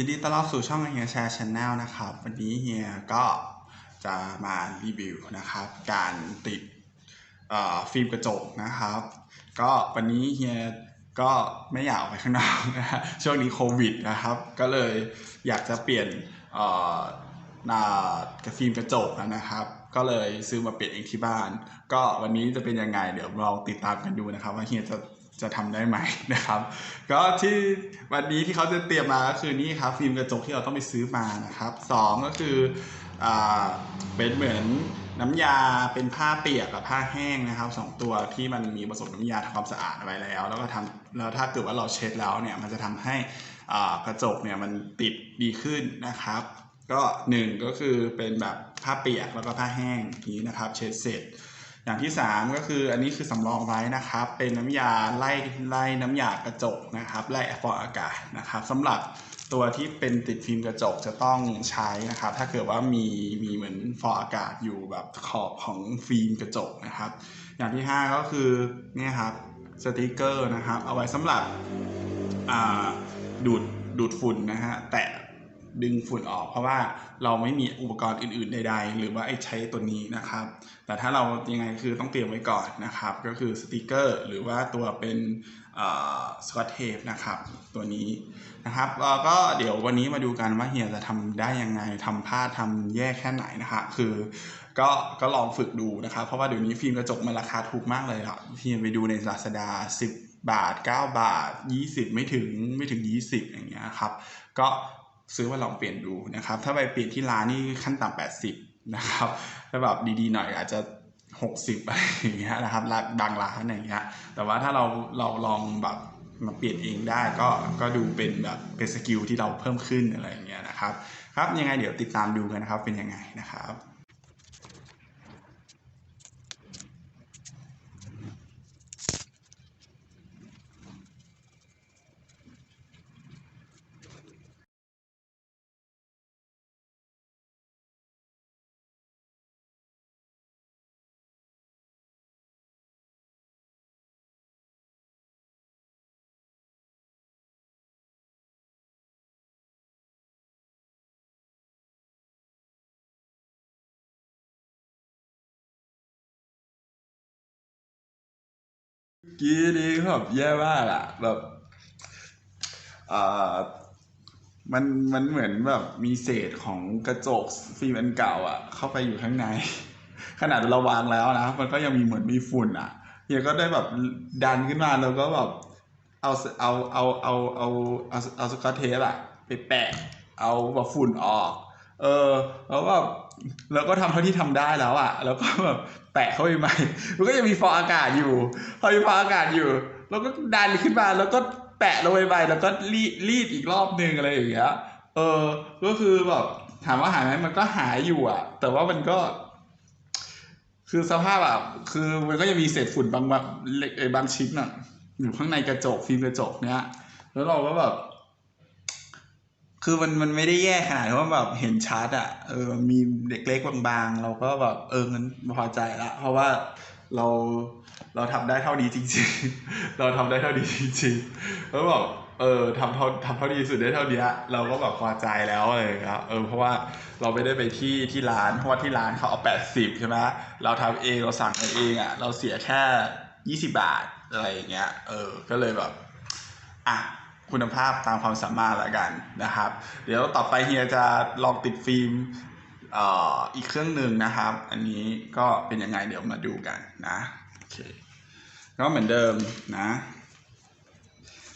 ยินดีต้อนรับสู่ช่องเฮียแชร์ชแนลนะครับ วันนี้เฮียก็จะมารีวิวนะครับ การติดฟิล์มกระจกนะครับ ก็วันนี้เฮียก็ไม่อยากออกไปข้างนอกนะฮะช่วงนี้โควิดนะครับ ก็เลยอยากจะเปลี่ยนหน้ากระฟิล์มกระจกนะครับ ก็เลยซื้อมาเปลี่ยนเองที่บ้าน ก็วันนี้จะเป็นยังไงเดี๋ยวเราติดตามกันดูนะครับ ว่าเฮียจะ จะทำได้ไหมนะครับ ก็ที่วันนี้ที่เขาจะเตรียมมาก็คือนี่ครับฟิล์มกระจกที่เราต้องไปซื้อมานะครับสองก็คืออ่าเป็นเหมือนน้ำยาเป็นผ้าเปียกกับผ้าแห้งนะครับสองตัวที่มันมีผสมน้ำยาทำความสะอาดไว้แล้ว แล้วก็ทำแล้วถ้าเกิดว่าเราเช็ดแล้วเนี่ยมันจะทำให้กระจกเนี่ยมันติดดีขึ้นนะครับ ก็หนึ่งก็คือเป็นแบบผ้าเปียกแล้วก็ผ้าแห้งอย่างนี้นะครับ เช็ดเสร็จ อย่างที่ 3 ก็คืออันนี้คือสำรองไว้นะครับ เป็นน้ำยาไล่ไล่น้ำยากระจกนะครับไล่ฟองอากาศนะครับสำหรับตัวที่เป็นติดฟิล์มกระจกจะต้องใช้นะครับ ถ้าเกิดว่ามีมีเหมือนฟองอากาศอยู่แบบขอบของฟิล์มกระจกนะครับ อย่างที่ 5 ก็คือเนี่ยครับสติกเกอร์นะครับ เอาไว้สำหรับดูดดูดฝุ่นนะฮะแตะ ดึงฝุ่นออก เพราะว่าเราไม่มีอุปกรณ์อื่น ๆ ใด ๆ หรือว่าไอ้ใช้ตัวนี้นะครับ แต่ถ้าเรายังไงคือต้องเตรียมไว้ก่อนนะครับ ก็คือสติกเกอร์ หรือว่าตัวเป็นสกอตเทปนะครับตัวนี้นะครับก็เดี๋ยววันนี้มาดูกันว่าเฮียจะทำได้ยังไงทำพลาดทำแย่แค่ไหนนะครับคือก็ก็ลองฝึกดูนะครับ เพราะว่าเดี๋ยวนี้ฟิล์มกระจกมันราคาถูกมากเลยครับเฮียไปดูใน Lazada 10 บาท 9 บาท 20 ไม่ถึงไม่ถึง 20 อย่างเงี้ยครับก็ ซื้อมาลองเปลี่ยนดูนะครับ ถ้าไปเปลี่ยนที่ร้านนี่ขั้นต่ำ80 นะครับถ้าแบบดีๆหน่อยอาจจะ 60อะไรอย่างเงี้ยนะครับร้านบางร้านอย่างเงี้ยแต่ว่าถ้าเราเราลองแบบมาเปลี่ยนเองได้ก็ก็ดูเป็นแบบเป็นสกิลที่เราเพิ่มขึ้นอะไรอย่างเงี้ยนะครับ ครับยังไงเดี๋ยวติดตามดูกันนะครับเป็นยังไงนะครับ กี้นี้แบบแย่มากอะแบบอ่อมันมันเหมือนแบบมีเศษของกระจกฟิล์มอันเก่าอะเข้าไปอยู่ข้างใน ขนาดเราวางแล้วนะมันก็ยังมีเหมือนมีฝุ่นอะเฮียก็ได้แบบดันขึ้นมาแล้วก็แบบเอาเอาเอาเอาเอาเอาเอาสกอตเทปอะไปแปะเอาแบบฝุ่นออก เออแล้วก็ แล้วก็ทำเท่าที่ทำได้แล้วอะแล้วก็แบบแปะเข้าไปใหม่มันก็ยังมีฟองอากาศอยู่พอมีฟองอากาศอยู่แล้วก็ดันขึ้นมาแล้วก็แปะลงไปใหม่แล้วก็รีดรีดอีกรอบนึงอะไรอย่างเงี้ยเออ ก็คือแบบถามว่าหายไหมมันก็หายอยู่อะแต่ว่ามันก็ คือสภาพแบบคือมันก็ยังมีเศษฝุ่นบางแบางเล็กบางชิ้นอะอยู่ข้างในกระจกฟิล์มกระจกเนี้ยแล้วเราก็แบบ คือมันมันไม่ได้แย่ขนาดที่ว่าแบบเห็นชัดอะเออมีเด็กเล็กบางๆ เราก็แบบเอองั้นพอใจละ เพราะว่าเราเราทำได้เท่านี้จริง ๆ เราทำได้เท่านี้จริงๆแล้วแบบเออทำเท่าทำเท่าดีสุดได้เท่านี้เราก็แบบพอใจแล้วอะไรอย่างเลยครับเออเพราะว่าเราไม่ได้ไปที่ที่ร้านเพราะว่าที่ร้านเขาเอาแปดสิบใช่ไหมเราทำเองเราสั่งเองอะเราเสียแค่ยี่สิบาทอะไรอย่างเงี้ยเออก็เลยแบบอะ คุณภาพตามความสามารถละกันนะครับ เดี๋ยวต่อไปเฮียจะลองติดฟิล์มอีกเครื่องหนึ่งนะครับ อันนี้ก็เป็นยังไงเดี๋ยวมาดูกันนะโอเคก็เหมือนเดิมนะ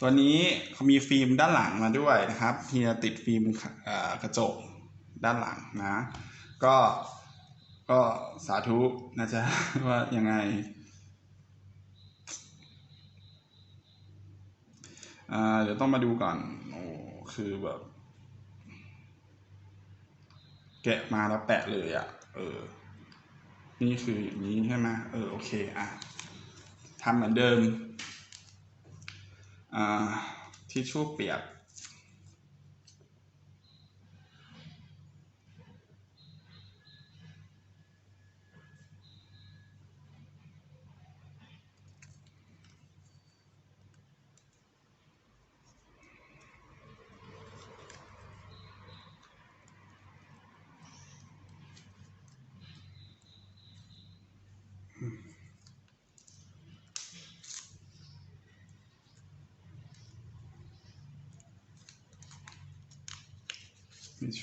ตัวนี้เขามีฟิล์มด้านหลังมาด้วยนะครับเฮียติดฟิล์มกระจกด้านหลังนะ ก็ก็สาธุนะจ๊ะว่ายังไง อ่าเดี๋ยวต้องมาดูก่อนโอ้คือแบบ แกะมาแล้วแปะเลยอะ่ะ เออ นี่คืออย่างนี้ใช่ไหมเออโอเคอะทำเหมือนเดิมอ่าทิชชู่เปียก ทิช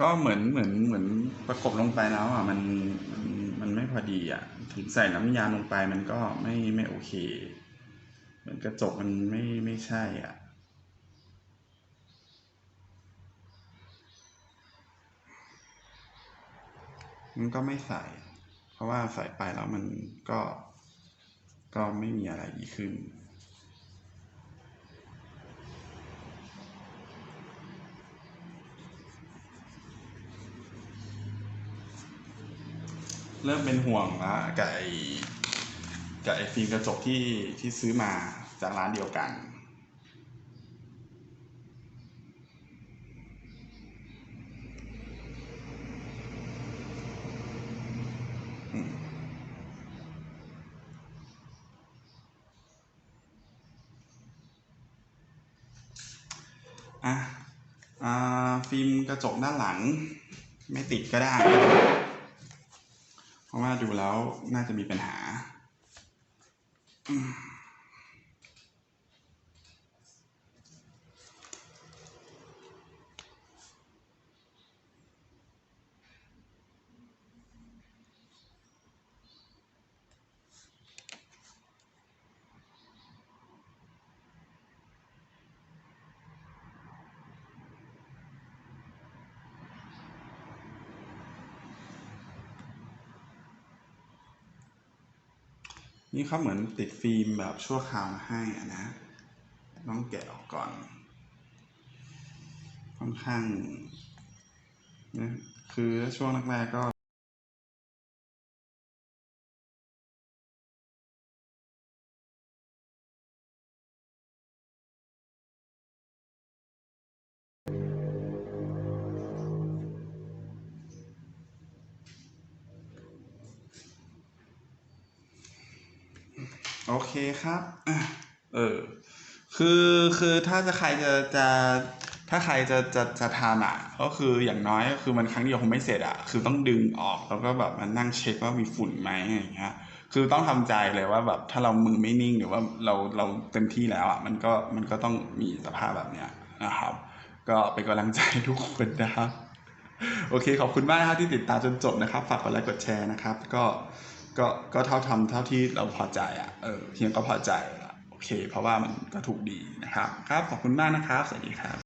ก็เหมือนเหมือนเหมือนประกบลงไปแล้วอะมันมันมันไม่พอดีอะถึงใส่น้ำยาลงไปมันก็ไม่ไม่โอเค เหมือนกระจกมันไม่ไม่ใช่อะมันก็ไม่ใส่ เพราะว่าใส่ไปแล้วมันก็ก็ไม่มีอะไรดีขึ้น เริ่มเป็นห่วงละกับไอ้กับไอ้ฟิล์มกระจกที่ที่ซื้อมาจากร้านเดียวกัน อะอ่าฟิล์มกระจกด้านหลัง ไม่ติดก็ได้ ดูแล้วน่าจะมีปัญหา นี่เขาเหมือนติดฟิล์มแบบชั่วคราวมาให้อะนะต้องแกะออกก่อน ค่อนข้างนะคือช่วงแรกๆก็ โอเคครับ เออ คือ คือถ้าจะใครจะ จะ ถ้าใครจะ จะ จะทำอะ ก็คืออย่างน้อยก็คือมันครั้งเดียวคงไม่เสร็จอะ คือต้องดึงออกแล้วก็แบบมานั่งเช็คว่ามีฝุ่นไหมอย่างเงี้ย คือต้องทำใจเลยว่าแบบถ้าเรามือไม่นิ่งหรือว่าเรา เราเต็มที่แล้วอะ มันก็ มันก็ต้องมีสภาพแบบเนี้ยนะครับ ก็เป็นกำลังใจทุกคนนะครับ โอเคขอบคุณมากนะครับที่ติดตามจนจบนะครับ ฝากกดไลค์กดแชร์นะครับ ก็ ก็ก็เท่าทำเท่าที่เราพอใจอะเออเฮียก็พอใจละโอเค เพราะว่ามันก็ถูกดีนะครับ ครับขอบคุณมากนะครับ สวัสดีครับ